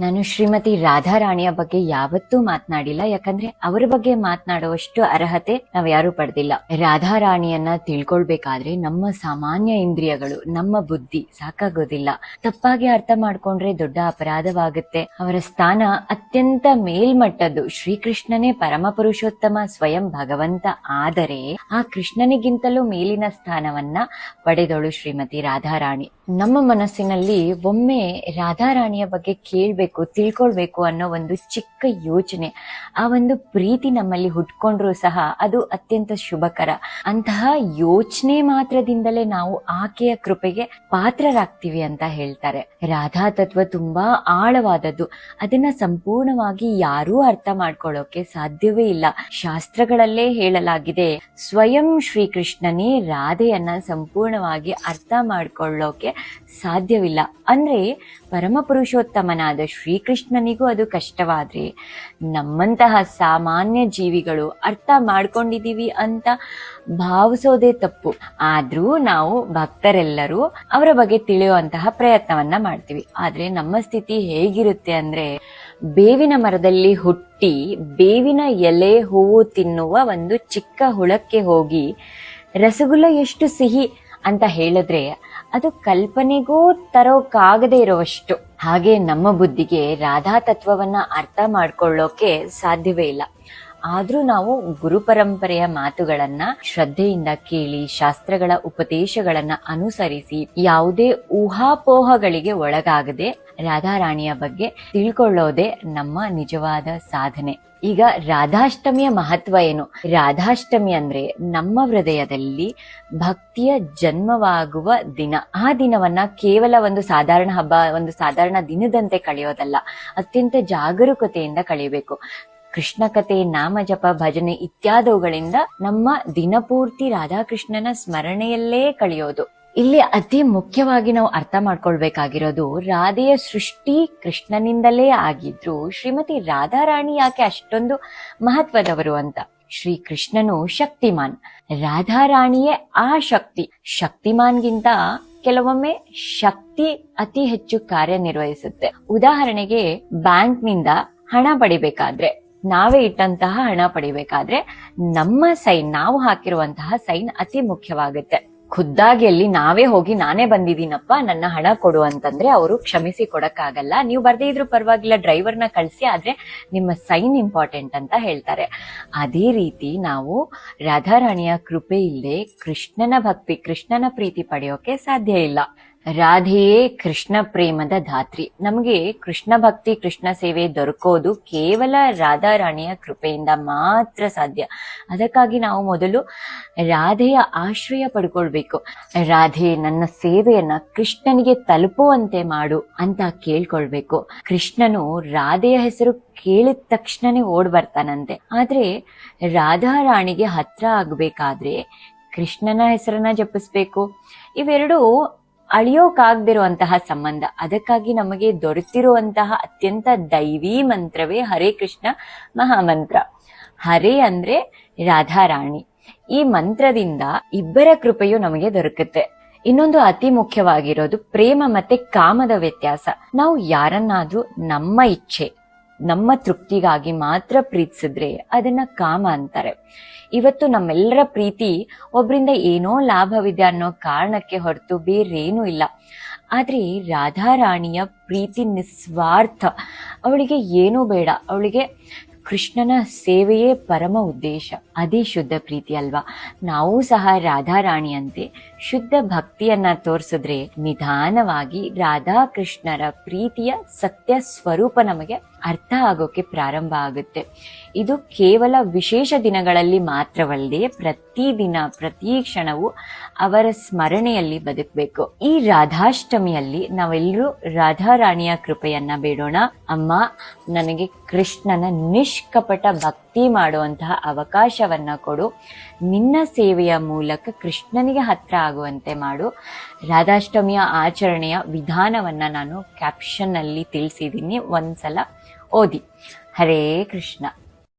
ನಾನು ಶ್ರೀಮತಿ ರಾಧಾರಾಣಿಯ ಬಗ್ಗೆ ಯಾವತ್ತೂ ಮಾತನಾಡಿಲ್ಲ. ಯಾಕಂದ್ರೆ ಅವರ ಬಗ್ಗೆ ಮಾತನಾಡುವಷ್ಟು ಅರ್ಹತೆ ನಾವ್ ಯಾರು ಪಡೆದಿಲ್ಲ. ರಾಧಾರಾಣಿಯನ್ನ ತಿಳ್ಕೊಳ್ಬೇಕಾದ್ರೆ ನಮ್ಮ ಸಾಮಾನ್ಯ ಇಂದ್ರಿಯಗಳು, ನಮ್ಮ ಬುದ್ಧಿ ಸಾಕಾಗೋದಿಲ್ಲ. ತಪ್ಪಾಗಿ ಅರ್ಥ ಮಾಡ್ಕೊಂಡ್ರೆ ದೊಡ್ಡ ಅಪರಾಧವಾಗುತ್ತೆ. ಅವರ ಸ್ಥಾನ ಅತ್ಯಂತ ಮೇಲ್ಮಟ್ಟದ್ದು ಶ್ರೀಕೃಷ್ಣನೇ ಪರಮ ಪುರುಷೋತ್ತಮ ಸ್ವಯಂ ಭಗವಂತ. ಆದರೆ ಆ ಕೃಷ್ಣನಿಗಿಂತಲೂ ಮೇಲಿನ ಸ್ಥಾನವನ್ನ ಪಡೆದಳು ಶ್ರೀಮತಿ ರಾಧಾರಾಣಿ. ನಮ್ಮ ಮನಸ್ಸಿನಲ್ಲಿ ಒಮ್ಮೆ ರಾಧಾರಾಣಿಯ ಬಗ್ಗೆ ಕೇಳಬೇಕು, ತಿಳ್ಕೊಳ್ಬೇಕು ಅನ್ನೋ ಒಂದು ಚಿಕ್ಕ ಯೋಚನೆ, ಆ ಒಂದು ಪ್ರೀತಿ ನಮ್ಮಲ್ಲಿ ಹುಟ್ಕೊಂಡ್ರೂ ಸಹ ಅದು ಅತ್ಯಂತ ಶುಭಕರ. ಅಂತಹ ಯೋಚನೆ ಮಾತ್ರದಿಂದಲೇ ನಾವು ಆಕೆಯ ಕೃಪೆಗೆ ಪಾತ್ರರಾಗ್ತೀವಿ ಅಂತ ಹೇಳ್ತಾರೆ. ರಾಧಾ ತತ್ವ ತುಂಬಾ ಆಳವಾದದ್ದು. ಅದನ್ನ ಸಂಪೂರ್ಣವಾಗಿ ಯಾರೂ ಅರ್ಥ ಮಾಡ್ಕೊಳ್ಳೋಕೆ ಸಾಧ್ಯವೇ ಇಲ್ಲ. ಶಾಸ್ತ್ರಗಳಲ್ಲೇ ಹೇಳಲಾಗಿದೆ, ಸ್ವಯಂ ಶ್ರೀಕೃಷ್ಣನೇ ರಾಧೆಯನ್ನ ಸಂಪೂರ್ಣವಾಗಿ ಅರ್ಥ ಮಾಡ್ಕೊಳ್ಳೋಕೆ ಸಾಧ್ಯವಿಲ್ಲ. ಅಂದ್ರೆ ಪರಮಪುರುಷೋತ್ತಮನಾದ ಶ್ರೀಕೃಷ್ಣನಿಗೂ ಅದು ಕಷ್ಟವಾದ್ರೆ ನಮ್ಮಂತಹ ಸಾಮಾನ್ಯ ಜೀವಿಗಳು ಅರ್ಥ ಮಾಡ್ಕೊಂಡಿದೀವಿ ಅಂತ ಭಾವಿಸೋದೇ ತಪ್ಪು. ಆದ್ರೂ ನಾವು ಭಕ್ತರೆಲ್ಲರೂ ಅವರ ಬಗ್ಗೆ ತಿಳಿಯುವಂತಹ ಪ್ರಯತ್ನವನ್ನ ಮಾಡ್ತೀವಿ. ಆದ್ರೆ ನಮ್ಮ ಸ್ಥಿತಿ ಹೇಗಿರುತ್ತೆ ಅಂದ್ರೆ ಬೇವಿನ ಮರದಲ್ಲಿ ಹುಟ್ಟಿ ಬೇವಿನ ಎಲೆ ಹೂವು ತಿನ್ನುವ ಒಂದು ಚಿಕ್ಕ ಹುಳಕ್ಕೆ ಹೋಗಿ ರಸಗುಲ್ಲ ಎಷ್ಟು ಸಿಹಿ ಅಂತ ಹೇಳಿದ್ರೆ ಅದು ಕಲ್ಪನೆಗೂ ತರೋಕ್ಕಾಗದೇ ಇರುವಷ್ಟು. ಹಾಗೆ ನಮ್ಮ ಬುದ್ಧಿಗೆ ರಾಧಾ ತತ್ವವನ್ನ ಅರ್ಥ ಮಾಡ್ಕೊಳ್ಳೋಕೆ ಸಾಧ್ಯವೇ ಇಲ್ಲ. ಆದ್ರೂ ನಾವು ಗುರು ಪರಂಪರೆಯ ಮಾತುಗಳನ್ನ, ಶ್ರದ್ಧೆಯಿಂದ ಕೇಳಿ ಶಾಸ್ತ್ರಗಳ ಉಪದೇಶಗಳನ್ನ ಅನುಸರಿಸಿ ಯಾವುದೇ ಊಹಾಪೋಹಗಳಿಗೆ ಒಳಗಾಗದೆ ರಾಧಾರಾಣಿಯ ಬಗ್ಗೆ ತಿಳ್ಕೊಳ್ಳೋದೇ ನಮ್ಮ ನಿಜವಾದ ಸಾಧನೆ. ಈಗ ರಾಧಾಷ್ಟಮಿಯ ಮಹತ್ವ ಏನು? ರಾಧಾಷ್ಟಮಿ ಅಂದ್ರೆ ನಮ್ಮ ಹೃದಯದಲ್ಲಿ ಭಕ್ತಿಯ ಜನ್ಮವಾಗುವ ದಿನ. ಆ ದಿನವನ್ನ ಕೇವಲ ಒಂದು ಸಾಧಾರಣ ಹಬ್ಬ, ಒಂದು ಸಾಧಾರಣ ದಿನದಂತೆ ಕಳೆಯೋದಲ್ಲ, ಅತ್ಯಂತ ಜಾಗರೂಕತೆಯಿಂದ ಕಳೆಯಬೇಕು. ಕೃಷ್ಣ ಕಥೆ ನಾಮ ಜಪ ಭಜನೆ ಇತ್ಯಾದಿಗಳಿಂದ ನಮ್ಮ ದಿನಪೂರ್ತಿ ರಾಧಾಕೃಷ್ಣನ ಸ್ಮರಣೆಯಲ್ಲೇ ಕಳೆಯೋದು. ಇಲ್ಲಿ ಅತಿ ಮುಖ್ಯವಾಗಿ ನಾವು ಅರ್ಥ ಮಾಡ್ಕೊಳ್ಬೇಕಾಗಿರೋದು ರಾಧೆಯ ಸೃಷ್ಟಿ ಕೃಷ್ಣನಿಂದಲೇ ಆಗಿದ್ರು. ಶ್ರೀಮತಿ ರಾಧಾರಾಣಿ ಯಾಕೆ ಅಷ್ಟೊಂದು ಮಹತ್ವದವರು ಅಂತ? ಶ್ರೀ ಕೃಷ್ಣನು ಶಕ್ತಿಮಾನ್. ರಾಧಾರಾಣಿಯೇ ಆ ಶಕ್ತಿ. ಶಕ್ತಿಮಾನ್ಗಿಂತ ಕೆಲವೊಮ್ಮೆ ಶಕ್ತಿ ಅತಿ ಹೆಚ್ಚು ಕಾರ್ಯನಿರ್ವಹಿಸುತ್ತೆ. ಉದಾಹರಣೆಗೆ ಬ್ಯಾಂಕ್ನಿಂದ ಹಣ ಪಡಿಬೇಕಾದ್ರೆ, ನಾವೇ ಇಟ್ಟಂತಹ ಹಣ ಪಡಿಬೇಕಾದ್ರೆ ನಮ್ಮ ಸೈನ್, ನಾವು ಹಾಕಿರುವಂತಹ ಸೈನ್ ಅತಿ ಮುಖ್ಯವಾಗುತ್ತೆ. ಖುದ್ದಾಗಿ ಅಲ್ಲಿ ನಾವೇ ಹೋಗಿ ನಾನೇ ಬಂದಿದ್ದೀನಪ್ಪ, ನನ್ನ ಹಣ ಕೊಡು ಅಂತಂದ್ರೆ ಅವರು ಕ್ಷಮಿಸಿ ಕೊಡಕ್ಕಾಗಲ್ಲ. ನೀವು ಬರ್ದೇ ಇದ್ರು ಪರವಾಗಿಲ್ಲ ಡ್ರೈವರ್ನ ಕಳಿಸಿ, ಆದ್ರೆ ನಿಮ್ಮ ಸೈನ್ ಇಂಪಾರ್ಟೆಂಟ್ ಅಂತ ಹೇಳ್ತಾರೆ. ಅದೇ ರೀತಿ ನಾವು ರಾಧಾರಾಣಿಯ ಕೃಪೆ ಇಲ್ಲದೆ ಕೃಷ್ಣನ ಭಕ್ತಿ, ಕೃಷ್ಣನ ಪ್ರೀತಿ ಪಡೆಯೋಕೆ ಸಾಧ್ಯ ಇಲ್ಲ. ರಾಧೆಯೇ ಕೃಷ್ಣ ಪ್ರೇಮದ ಧಾತ್ರಿ. ನಮಗೆ ಕೃಷ್ಣ ಭಕ್ತಿ, ಕೃಷ್ಣ ಸೇವೆ ದೊರಕೋದು ಕೇವಲ ರಾಧಾರಾಣಿಯ ಕೃಪೆಯಿಂದ ಮಾತ್ರ ಸಾಧ್ಯ. ಅದಕ್ಕಾಗಿ ನಾವು ಮೊದಲು ರಾಧೆಯ ಆಶ್ರಯ ಪಡ್ಕೊಳ್ಬೇಕು. ರಾಧೆ, ನನ್ನ ಸೇವೆಯನ್ನ ಕೃಷ್ಣನಿಗೆ ತಲುಪುವಂತೆ ಮಾಡು ಅಂತ ಕೇಳ್ಕೊಳ್ಬೇಕು. ಕೃಷ್ಣನು ರಾಧೆಯ ಹೆಸರು ಕೇಳಿದ ತಕ್ಷಣನೇ ಓಡ್ ಬರ್ತಾನಂತೆ. ಆದ್ರೆ ರಾಧಾರಾಣಿಗೆ ಹತ್ರ ಆಗ್ಬೇಕಾದ್ರೆ ಕೃಷ್ಣನ ಹೆಸರನ್ನ ಜಪಿಸ್ಬೇಕು. ಇವೆರಡು ಅಳಿಯೋಕಾಗ್ದಿರುವಂತಹ ಸಂಬಂಧ. ಅದಕ್ಕಾಗಿ ನಮಗೆ ದೊರೆತಿರುವಂತಹ ಅತ್ಯಂತ ದೈವಿ ಮಂತ್ರವೇ ಹರೇ ಕೃಷ್ಣ ಮಹಾಮಂತ್ರ. ಹರೇ ಅಂದ್ರೆ ರಾಧಾರಾಣಿ. ಈ ಮಂತ್ರದಿಂದ ಇಬ್ಬರ ಕೃಪೆಯು ನಮಗೆ ದೊರಕುತ್ತೆ. ಇನ್ನೊಂದು ಅತಿ ಮುಖ್ಯವಾಗಿರೋದು ಪ್ರೇಮ ಮತ್ತೆ ಕಾಮದ ವ್ಯತ್ಯಾಸ. ನಾವು ಯಾರನ್ನಾದ್ರೂ ನಮ್ಮ ಇಚ್ಛೆ ನಮ್ಮ ತೃಪ್ತಿಗಾಗಿ ಮಾತ್ರ ಪ್ರೀತಿಸಿದ್ರೆ ಅದನ್ನ ಕಾಮ ಅಂತಾರೆ. ಇವತ್ತು ನಮ್ಮೆಲ್ಲರ ಪ್ರೀತಿ ಒಬ್ರಿಂದ ಏನೋ ಲಾಭವಿದೆ ಅನ್ನೋ ಕಾರಣಕ್ಕೆ ಹೊರತು ಬೇರೇನೂ ಇಲ್ಲ. ಆದ್ರೆ ರಾಧಾರಾಣಿಯ ಪ್ರೀತಿ ನಿಸ್ವಾರ್ಥ. ಅವಳಿಗೆ ಏನೂ ಬೇಡ. ಅವಳಿಗೆ ಕೃಷ್ಣನ ಸೇವೆಯೇ ಪರಮ ಉದ್ದೇಶ. ಅದೇ ಶುದ್ಧ ಪ್ರೀತಿ ಅಲ್ವಾ? ನಾವು ಸಹ ರಾಧಾರಾಣಿಯಂತೆ ಶುದ್ಧ ಭಕ್ತಿಯನ್ನ ತೋರಿಸಿದ್ರೆ ನಿಧಾನವಾಗಿ ರಾಧಾಕೃಷ್ಣರ ಪ್ರೀತಿಯ ಸತ್ಯ ಸ್ವರೂಪ ನಮಗೆ ಅರ್ಥ ಆಗೋಕೆ ಪ್ರಾರಂಭ ಆಗುತ್ತೆ. ಇದು ಕೇವಲ ವಿಶೇಷ ದಿನಗಳಲ್ಲಿ ಮಾತ್ರವಲ್ಲದೆ ಪ್ರತಿದಿನ ಪ್ರತಿ ಕ್ಷಣವೂ ಅವರ ಸ್ಮರಣೆಯಲ್ಲಿ ಬದುಕಬೇಕು. ಈ ರಾಧಾಷ್ಟಮಿಯಲ್ಲಿ ನಾವೆಲ್ಲರೂ ರಾಧಾರಾಣಿಯ ಕೃಪೆಯನ್ನ ಬೇಡೋಣ. ಅಮ್ಮ, ನನಗೆ ಕೃಷ್ಣನ ನಿಷ್ಕಪಟ ಭಕ್ತಿ ಮಾಡುವಂತಹ ಅವಕಾಶವನ್ನ ಕೊಡು. ನಿನ್ನ ಸೇವೆಯ ಮೂಲಕ ಕೃಷ್ಣನಿಗೆ ಹತ್ರ ಆಗುವಂತೆ ಮಾಡು. ರಾಧಾಷ್ಟಮಿಯ ಆಚರಣೆಯ ವಿಧಾನವನ್ನ ನಾನು ಕ್ಯಾಪ್ಷನ್ ಅಲ್ಲಿ ತಿಳಿಸಿದ್ದೀನಿ. ಒಂದ್ಸಲ ಓದಿ. ಹರೇ ಕೃಷ್ಣ.